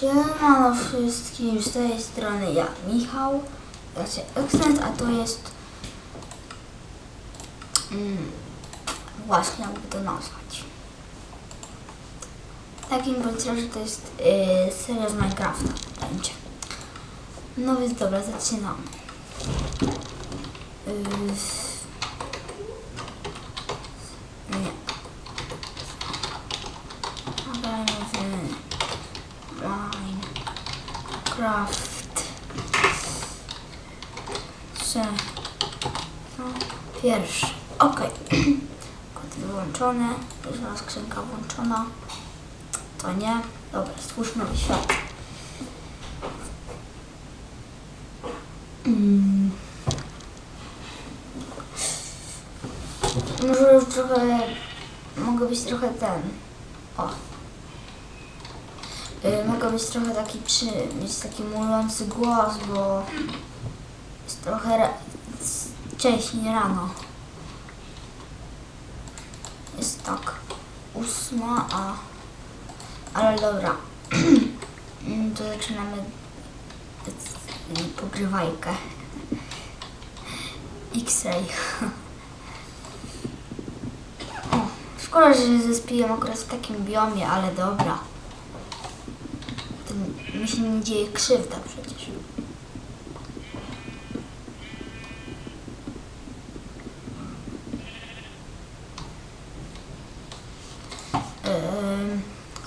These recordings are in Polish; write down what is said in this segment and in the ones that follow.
Siemano wszystkim, z tej strony ja, Michał, znaczy Extent, a to jest... Mm, właśnie, jakby to nazwać. Takim bądź razie to jest yy, seria z Minecrafta, będzie. No więc dobra, zaczynamy. Yy, nie. Nagrajmy w Minecraft. Se. No, pierwszy. Ok. Kod wyłączony. Pierwsza skrzynka włączona. To nie. Dobra, stwórz nowy świat. Mm. Może już trochę... Mogę być trochę ten... O. Y, mogę być trochę taki przy... mieć taki mulący głos, bo... Jest trochę... Ra... wcześniej rano. Jest tak... Ósma, a... Ale dobra. Mm, to zaczynamy... Pogrywajkę. X-ray. Szkoda, że zespiłem akurat w takim biomie, ale dobra. Mi się nie dzieje krzywda przecież.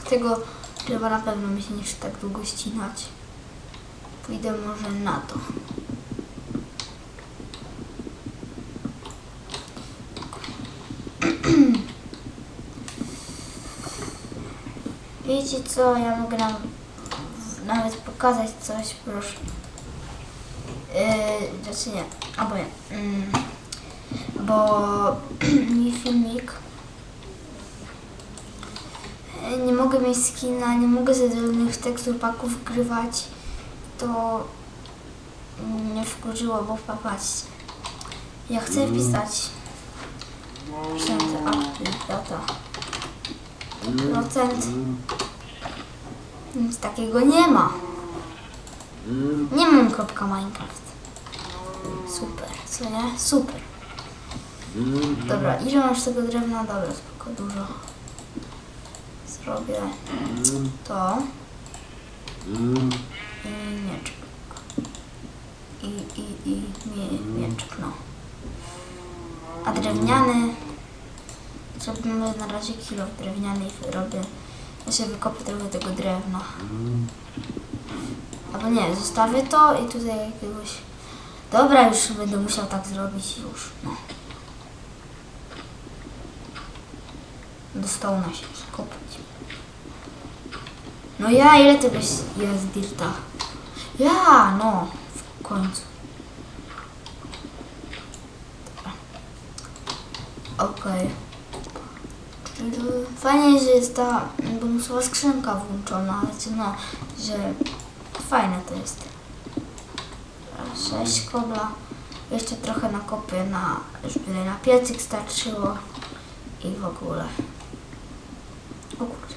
Tego chyba na pewno mi się nie tak długo ścinać. Pójdę może na to. Wiecie co, ja mogę nawet pokazać coś, proszę. Yy, znaczy nie, albo nie. Mm, bo mi filmik Yy, nie mogę mieć skina, nie mogę ze drobnych tekstur paków wgrywać, to mnie wkurzyło, bo popatrzcie. Ja chcę wpisać procent update data. Procent. Nic takiego nie ma. Nie mam kropka Minecraft. Super, co nie? Super. Dobra, ile masz tego drewna? Dobra, spoko, dużo. Zrobię to. I mieczek. I, i, i mie, mieczek, no. A drewniany zrobimy na razie kilo drewniany i robię. Ja sobie wykopię trochę tego drewna. Albo nie, zostawię to i tutaj jakiegoś... Dobra, już będę musiał tak zrobić już, no. Do stołu na się. No ja, ile tego jest dirta? Ja, no, w końcu. Dobra. Okej. Czyli Fajnie, że jest ta bonusowa skrzynka włączona, ale co no, że fajne to jest. Sześć kobla. Jeszcze trochę nakopię na, żeby na piecyk starczyło i w ogóle. O kurde.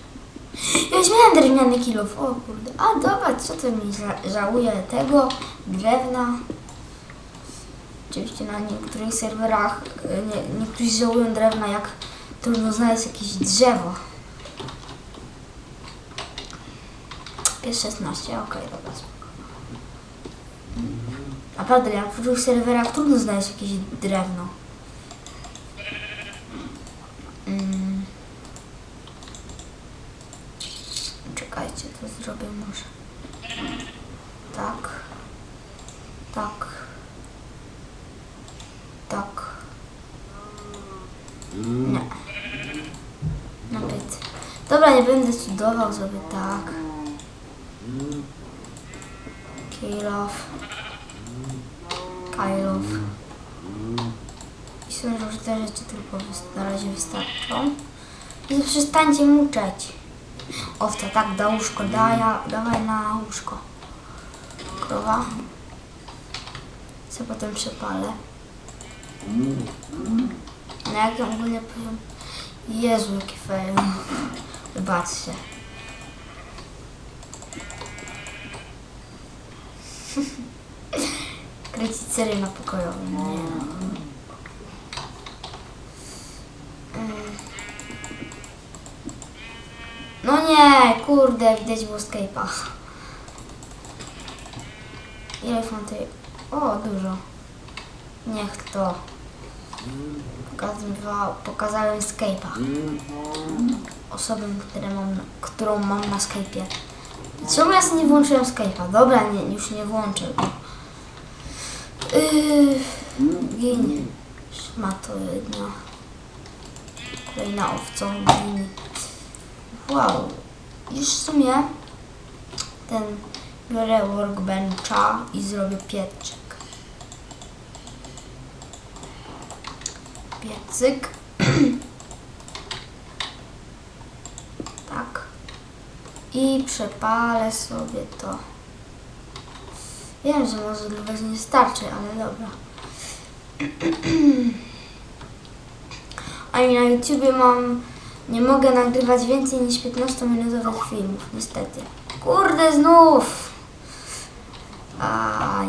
Ja już miałem drewniany kilów, o kurde. A dobra, co to mi ża- tego drewna. Oczywiście na niektórych serwerach y, nie, niektórzy żałują drewna, jak trudno znaleźć jakieś drzewo. Jest 16, okej, dobra, spoko. Naprawdę, jak w niektórych serwerach trudno znaleźć jakieś drewno. Mm. Czekajcie, to zrobię może. Tak. Tak. Nie. No pyt. Dobra, nie będę cudował, zrobię tak. Kill off. I sądzę, że te rzeczy tylko na razie wystarczą. I przestańcie muczeć. Owca, tak, da łóżko, daj, dawaj na łóżko. Krowa. Co potem przepalę. No jak ja ogólnie powiem... Jezu, jaki fail. Zobaczcie. Kręcić serię na nie no. E. No nie, kurde, widać było Skype'a. Ile fanty? O, dużo. Niech to. Pokazałem Skype'a. Które mam, którą mam na Skype'ie. Czemu ja nie włączyłem Skype'a? Dobra, nie, już nie włączę. Yy, gin. Szmato jedna. Kolejna owcą gin. Wow. Już w sumie ten biorę workbencha i zrobię pieczek. Piecyk. tak. I przepalę sobie to. Wiem, że może grubać nie starczy, ale dobra. A i na YouTubie mam... Nie mogę nagrywać więcej niż 15-minutowych filmów, niestety. Kurde, znów! Aj.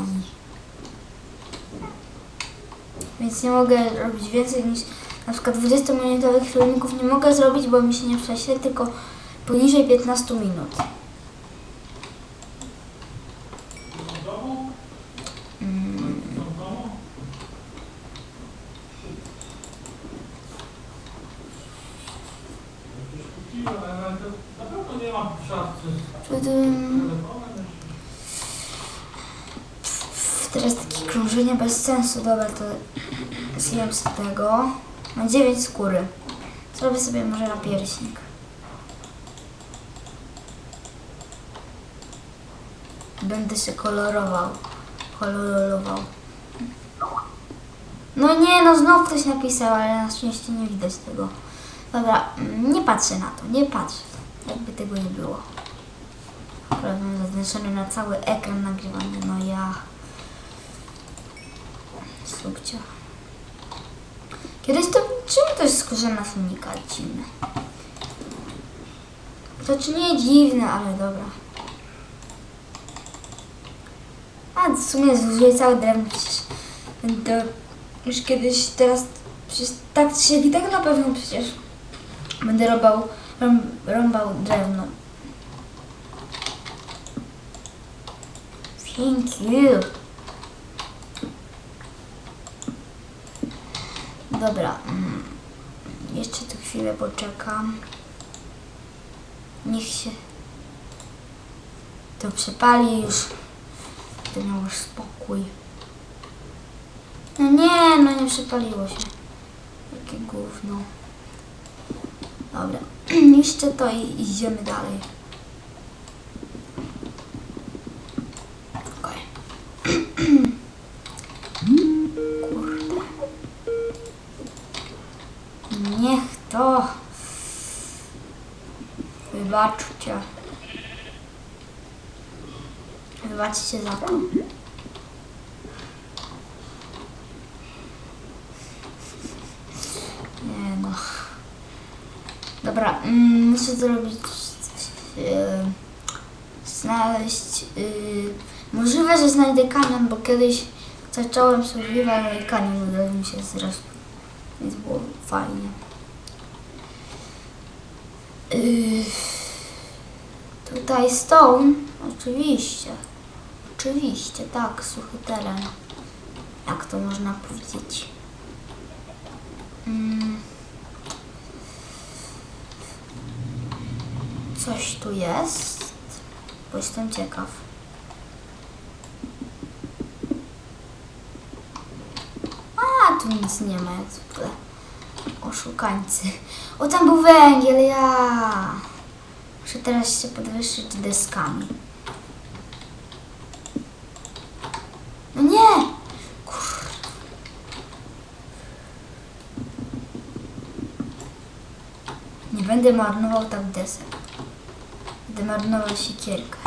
Więc nie mogę robić więcej niż na przykład 20-minutowych filmików nie mogę zrobić, bo mi się nie prześle, tylko poniżej 15 minut. Mm. Teraz takie krążenie bez sensu. Dobra, to zjem z tego. Mam 9 skóry. Zrobię sobie może na pierśnik. Będę się kolorował. Kolorował. No nie, no znów ktoś napisał, ale na szczęście nie widać tego. Dobra, mm, nie patrzę na to, nie patrzę. Jakby tego nie było. Mam zaznaczony na cały ekran nagrywania, no ja... Subcia. Kiedyś to... Czemu to jest skórzana filmika dziwne? To czy nie dziwne, ale dobra. A w sumie cały drewno przecież. Będę już kiedyś teraz przecież tak siak i tak na pewno przecież będę rąbał, rąb, rąbał drewno. Thank you. Dobra. mm, Jeszcze tu chwilę poczekam. Niech się to przepali już. Miał już spokój. No nie, no nie przepaliło się. Jakie gówno. Dobra. Niszczę to i idziemy dalej. Okej. Kurde. Niech to. Wybaczcie. Wybaczcie za to. Nie no. Dobra, mm, muszę zrobić coś. Yy, znaleźć. Yy, możliwe, że znajdę kanion, bo kiedyś zacząłem survival no i kanion udało mi się zresztą. Więc było fajnie. Yy, tutaj stone. Oczywiście. Oczywiście, tak, suchy teren. Jak to można powiedzieć? Mm. Coś tu jest, bo jestem ciekaw. A, tu nic nie ma, jak zwykle. Oszukańcy. O, tam był węgiel, ja. Muszę teraz się podwyższyć deskami. No nie! Kur... Nie będę marnował tak desek. Będę marnował siekierkę.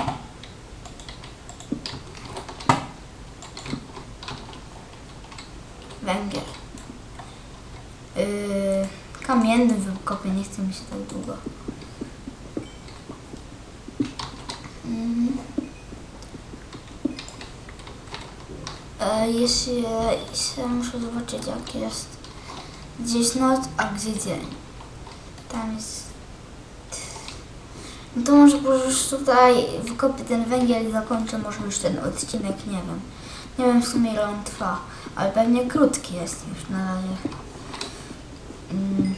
Węgiel. Yy, kamienny wykopię, nie chce mi się tak długo. Mhm. E, jeśli się muszę zobaczyć jak jest gdzieś noc, a gdzie dzień. Tam jest. No to może już tutaj wykopię ten węgiel i zakończę może już ten odcinek, nie wiem. Nie wiem w sumie ile on trwa, ale pewnie krótki jest już na razie. Mm.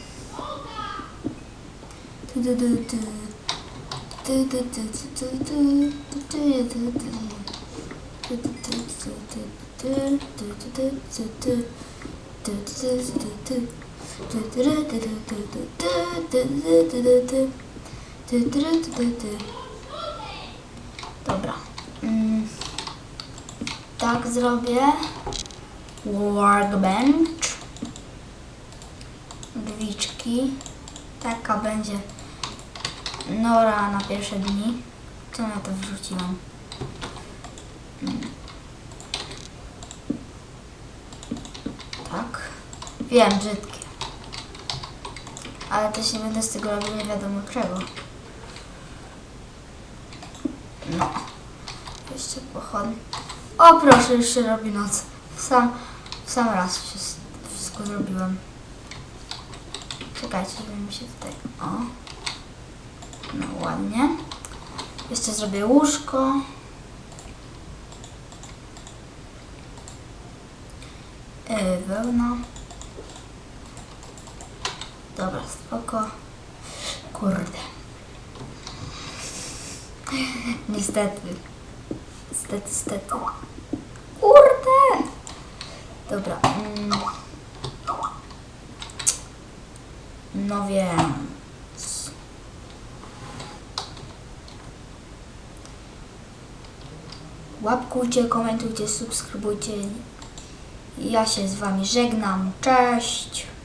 Dobra. Mm. Tak zrobię. Workbench. Drzwiczki. Taka będzie nora na pierwsze dni. Co ja to wrzuciłam? Mm. Tak. Wiem, brzydkie. Ale też nie będę z tego robił nie wiadomo czego. No. Jeszcze pochod. O proszę, już się robi noc. W sam, sam raz wszystko, zrobiłem. Czekajcie, żeby mi się tutaj... O. No ładnie. Jeszcze zrobię łóżko. Yy, wełna. Dobra, spoko. Kurde. Niestety. Niestety, niestety. Kurde! Dobra. Mm. No więc. Łapkujcie, komentujcie, subskrybujcie. Ja się z wami żegnam. Cześć!